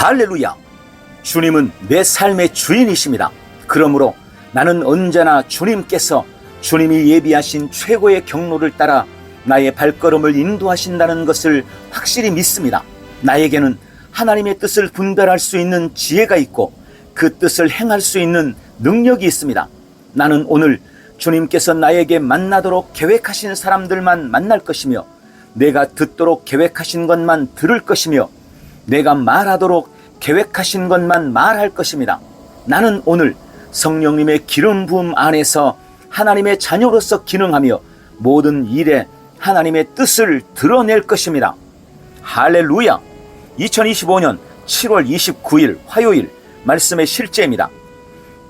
할렐루야! 주님은 내 삶의 주인이십니다. 그러므로 나는 언제나 주님께서 주님이 예비하신 최고의 경로를 따라 나의 발걸음을 인도하신다는 것을 확실히 믿습니다. 나에게는 하나님의 뜻을 분별할 수 있는 지혜가 있고 그 뜻을 행할 수 있는 능력이 있습니다. 나는 오늘 주님께서 나에게 만나도록 계획하신 사람들만 만날 것이며 내가 듣도록 계획하신 것만 들을 것이며 내가 말하도록 계획하신 것만 말할 것입니다. 나는 오늘 성령님의 기름 부음 안에서 하나님의 자녀로서 기능하며 모든 일에 하나님의 뜻을 드러낼 것입니다. 할렐루야! 2025년 7월 29일 화요일 말씀의 실제입니다.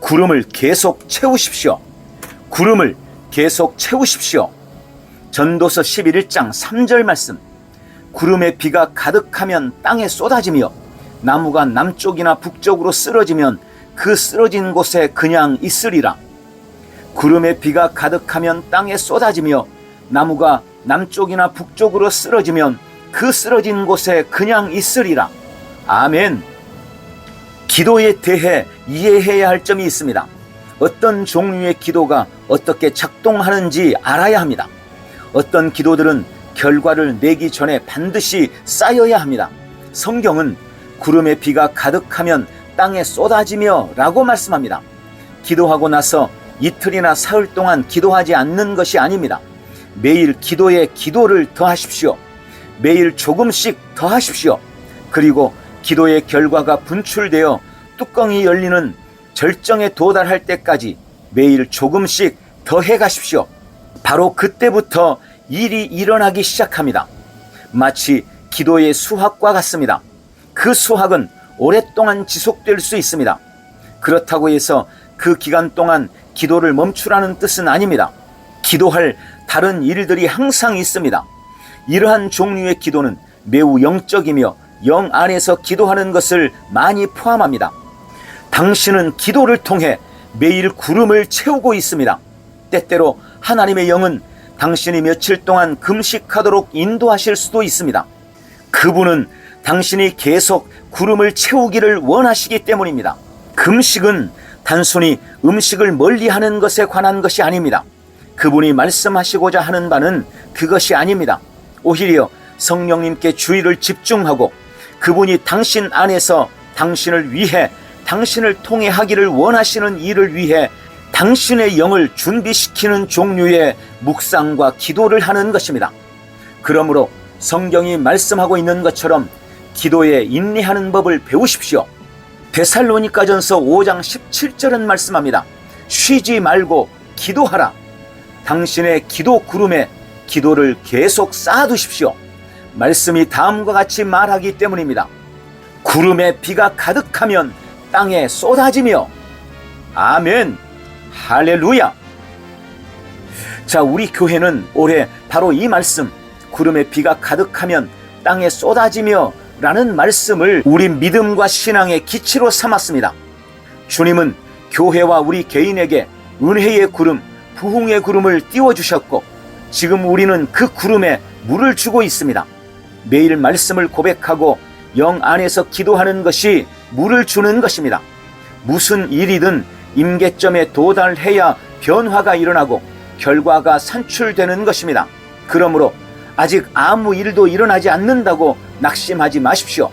구름을 계속 채우십시오. 구름을 계속 채우십시오. 전도서 11장 3절 말씀. 구름에 비가 가득하면 땅에 쏟아지며 나무가 남쪽이나 북쪽으로 쓰러지면 그 쓰러진 곳에 그냥 있으리라. 구름에 비가 가득하면 땅에 쏟아지며 나무가 남쪽이나 북쪽으로 쓰러지면 그 쓰러진 곳에 그냥 있으리라. 아멘. 기도에 대해 이해해야 할 점이 있습니다. 어떤 종류의 기도가 어떻게 작동하는지 알아야 합니다. 어떤 기도들은 결과를 내기 전에 반드시 쌓여야 합니다. 성경은 구름에 비가 가득하면 땅에 쏟아지며 라고 말씀합니다. 기도하고 나서 이틀이나 사흘 동안 기도하지 않는 것이 아닙니다. 매일 기도에 기도를 더하십시오. 매일 조금씩 더하십시오. 그리고 기도의 결과가 분출되어 뚜껑이 열리는 절정에 도달할 때까지 매일 조금씩 더해 가십시오. 바로 그때부터 일이 일어나기 시작합니다. 마치 기도의 수학과 같습니다. 그 수학은 오랫동안 지속될 수 있습니다. 그렇다고 해서 그 기간 동안 기도를 멈추라는 뜻은 아닙니다. 기도할 다른 일들이 항상 있습니다. 이러한 종류의 기도는 매우 영적이며 영 안에서 기도하는 것을 많이 포함합니다. 당신은 기도를 통해 매일 구름을 채우고 있습니다. 때때로 하나님의 영은 당신이 며칠 동안 금식하도록 인도하실 수도 있습니다. 그분은 당신이 계속 구름을 채우기를 원하시기 때문입니다. 금식은 단순히 음식을 멀리 하는 것에 관한 것이 아닙니다. 그분이 말씀하시고자 하는 바는 그것이 아닙니다. 오히려 성령님께 주의를 집중하고 그분이 당신 안에서 당신을 위해 당신을 통해 하기를 원하시는 일을 위해 당신의 영을 준비시키는 종류의 묵상과 기도를 하는 것입니다. 그러므로 성경이 말씀하고 있는 것처럼 기도에 인내하는 법을 배우십시오. 데살로니가전서 5장 17절은 말씀합니다. 쉬지 말고 기도하라. 당신의 기도 구름에 기도를 계속 쌓아두십시오. 말씀이 다음과 같이 말하기 때문입니다. 구름에 비가 가득하면 땅에 쏟아지며 아멘 할렐루야 자 우리 교회는 올해 바로 이 말씀 구름에 비가 가득하면 땅에 쏟아지며 라는 말씀을 우리 믿음과 신앙의 기치로 삼았습니다. 주님은 교회와 우리 개인에게 은혜의 구름, 부흥의 구름을 띄워주셨고 지금 우리는 그 구름에 물을 주고 있습니다. 매일 말씀을 고백하고 영 안에서 기도하는 것이 물을 주는 것입니다. 무슨 일이든 임계점에 도달해야 변화가 일어나고 결과가 산출되는 것입니다. 그러므로 아직 아무 일도 일어나지 않는다고 낙심하지 마십시오.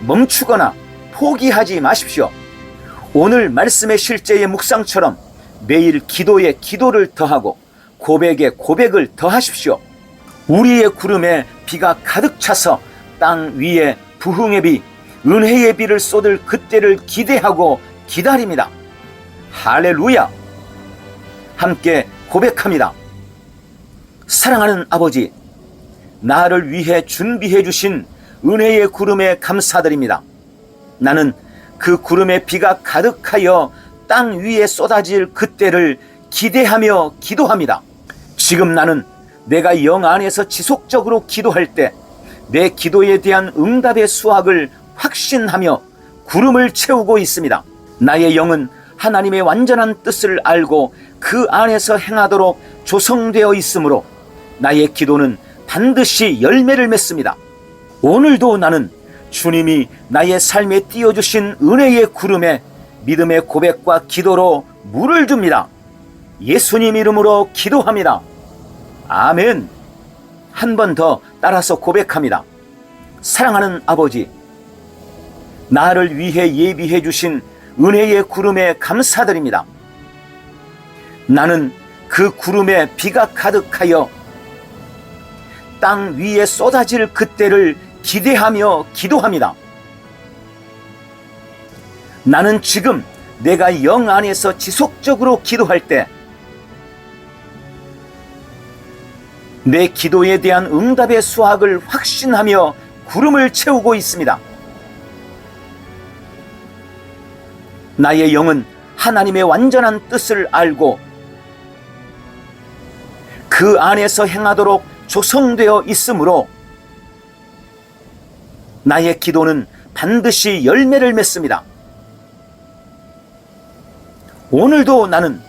멈추거나 포기하지 마십시오. 오늘 말씀의 실제의 묵상처럼 매일 기도에 기도를 더하고 고백에 고백을 더하십시오. 우리의 구름에 비가 가득 차서 땅 위에 부흥의 비, 은혜의 비를 쏟을 그때를 기대하고 기다립니다. 할렐루야! 함께 고백합니다. 사랑하는 아버지, 나를 위해 준비해 주신 은혜의 구름에 감사드립니다. 나는 그 구름에 비가 가득하여 땅 위에 쏟아질 그때를 기대하며 기도합니다. 지금 나는 내가 영 안에서 지속적으로 기도할 때 내 기도에 대한 응답의 수확을 확신하며 구름을 채우고 있습니다. 나의 영은 하나님의 완전한 뜻을 알고 그 안에서 행하도록 조성되어 있으므로 나의 기도는 반드시 열매를 맺습니다. 오늘도 나는 주님이 나의 삶에 띄워주신 은혜의 구름에 믿음의 고백과 기도로 물을 줍니다. 예수님 이름으로 기도합니다. 아멘. 한 번 더 따라서 고백합니다. 사랑하는 아버지, 나를 위해 예비해 주신 은혜의 구름에 감사드립니다. 나는 그 구름에 비가 가득하여 땅 위에 쏟아질 그때를 기대하며 기도합니다. 나는 지금 내가 영 안에서 지속적으로 기도할 때 내 기도에 대한 응답의 수확을 확신하며 구름을 채우고 있습니다. 나의 영은 하나님의 완전한 뜻을 알고 그 안에서 행하도록 조성되어 있으므로 나의 기도는 반드시 열매를 맺습니다. 오늘도 나는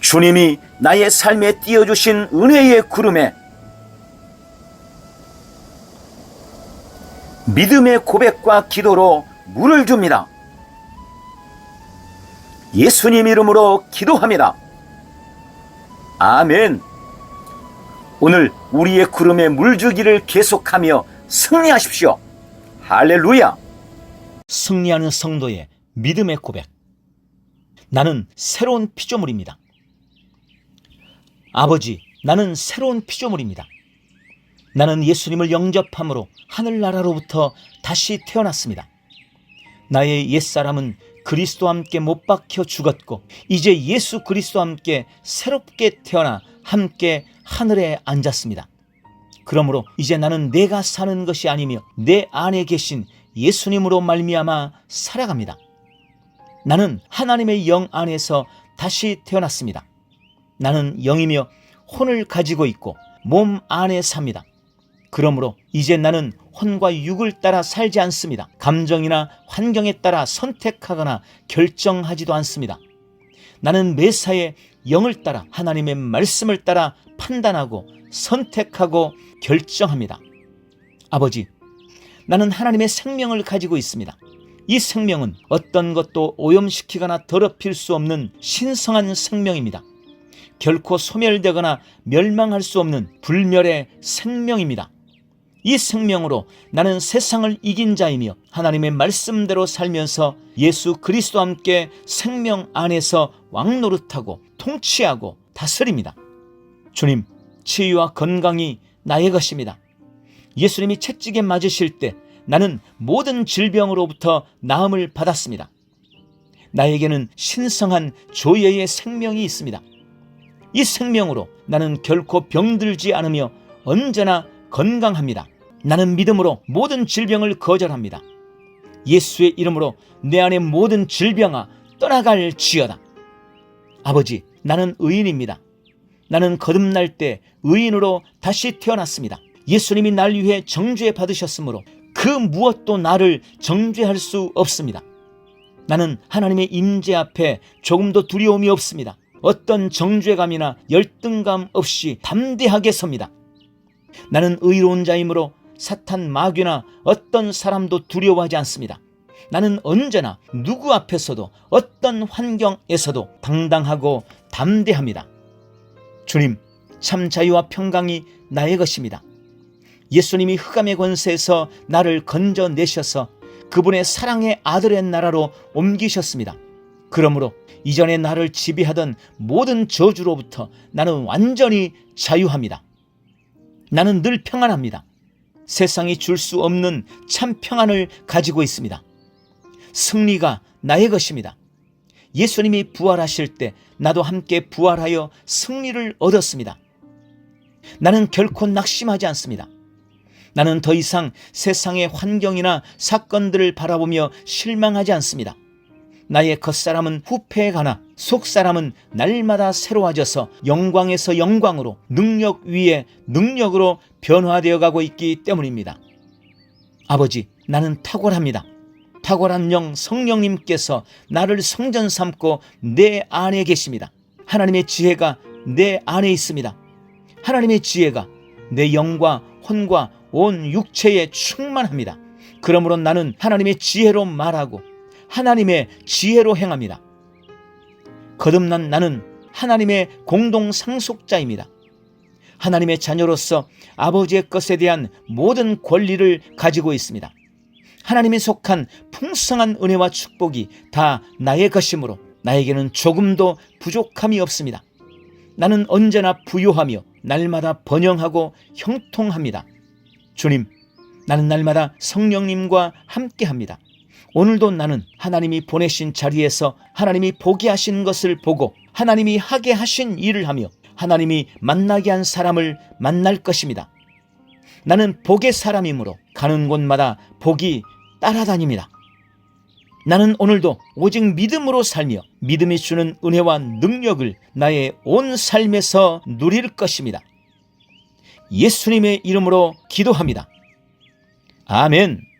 주님이 나의 삶에 띄워주신 은혜의 구름에 믿음의 고백과 기도로 물을 줍니다. 예수님 이름으로 기도합니다. 아멘. 오늘 우리의 구름에 물 주기를 계속하며 승리하십시오. 할렐루야. 승리하는 성도의 믿음의 고백. 나는 새로운 피조물입니다. 아버지, 나는 새로운 피조물입니다. 나는 예수님을 영접함으로 하늘나라로부터 다시 태어났습니다. 나의 옛사람은 그리스도와 함께 못 박혀 죽었고 이제 예수 그리스도와 함께 새롭게 태어나 함께 하늘에 앉았습니다. 그러므로 이제 나는 내가 사는 것이 아니며 내 안에 계신 예수님으로 말미암아 살아갑니다. 나는 하나님의 영 안에서 다시 태어났습니다. 나는 영이며 혼을 가지고 있고 몸 안에 삽니다. 그러므로 이제 나는 혼과 육을 따라 살지 않습니다. 감정이나 환경에 따라 선택하거나 결정하지도 않습니다. 나는 매사에 영을 따라 하나님의 말씀을 따라 판단하고 선택하고 결정합니다. 아버지, 나는 하나님의 생명을 가지고 있습니다. 이 생명은 어떤 것도 오염시키거나 더럽힐 수 없는 신성한 생명입니다. 결코 소멸되거나 멸망할 수 없는 불멸의 생명입니다. 이 생명으로 나는 세상을 이긴 자이며 하나님의 말씀대로 살면서 예수 그리스도와 함께 생명 안에서 왕노릇하고 통치하고 다스립니다. 주님, 치유와 건강이 나의 것입니다. 예수님이 채찍에 맞으실 때 나는 모든 질병으로부터 나음을 받았습니다. 나에게는 신성한 조예의 생명이 있습니다. 이 생명으로 나는 결코 병들지 않으며 언제나 건강합니다. 나는 믿음으로 모든 질병을 거절합니다. 예수의 이름으로 내 안의 모든 질병아 떠나갈 지어다. 아버지, 나는 의인입니다. 나는 거듭날 때 의인으로 다시 태어났습니다. 예수님이 날 위해 정죄 받으셨으므로 그 무엇도 나를 정죄할 수 없습니다. 나는 하나님의 임재 앞에 조금도 두려움이 없습니다. 어떤 정죄감이나 열등감 없이 담대하게 섭니다. 나는 의로운 자이므로 사탄 마귀나 어떤 사람도 두려워하지 않습니다. 나는 언제나 누구 앞에서도 어떤 환경에서도 당당하고 담대합니다. 주님, 참 자유와 평강이 나의 것입니다. 예수님이 흑암의 권세에서 나를 건져내셔서 그분의 사랑의 아들의 나라로 옮기셨습니다. 그러므로 이전에 나를 지배하던 모든 저주로부터 나는 완전히 자유합니다. 나는 늘 평안합니다. 세상이 줄 수 없는 참 평안을 가지고 있습니다. 승리가 나의 것입니다. 예수님이 부활하실 때 나도 함께 부활하여 승리를 얻었습니다. 나는 결코 낙심하지 않습니다. 나는 더 이상 세상의 환경이나 사건들을 바라보며 실망하지 않습니다. 나의 겉사람은 후패에 가나 속 사람은 날마다 새로워져서 영광에서 영광으로 능력 위에 능력으로 변화되어 가고 있기 때문입니다. 아버지, 나는 탁월합니다. 탁월한 영 성령님께서 나를 성전 삼고 내 안에 계십니다. 하나님의 지혜가 내 안에 있습니다. 하나님의 지혜가 내 영과 혼과 온 육체에 충만합니다. 그러므로 나는 하나님의 지혜로 말하고 하나님의 지혜로 행합니다. 거듭난 나는 하나님의 공동 상속자입니다. 하나님의 자녀로서 아버지의 것에 대한 모든 권리를 가지고 있습니다. 하나님이 속한 풍성한 은혜와 축복이 다 나의 것이므로 나에게는 조금도 부족함이 없습니다. 나는 언제나 부유하며 날마다 번영하고 형통합니다. 주님, 나는 날마다 성령님과 함께 합니다. 오늘도 나는 하나님이 보내신 자리에서 하나님이 보게 하신 것을 보고 하나님이 하게 하신 일을 하며 하나님이 만나게 한 사람을 만날 것입니다. 나는 복의 사람이므로 가는 곳마다 복이 따라다닙니다. 나는 오늘도 오직 믿음으로 살며 믿음이 주는 은혜와 능력을 나의 온 삶에서 누릴 것입니다. 예수님의 이름으로 기도합니다. 아멘.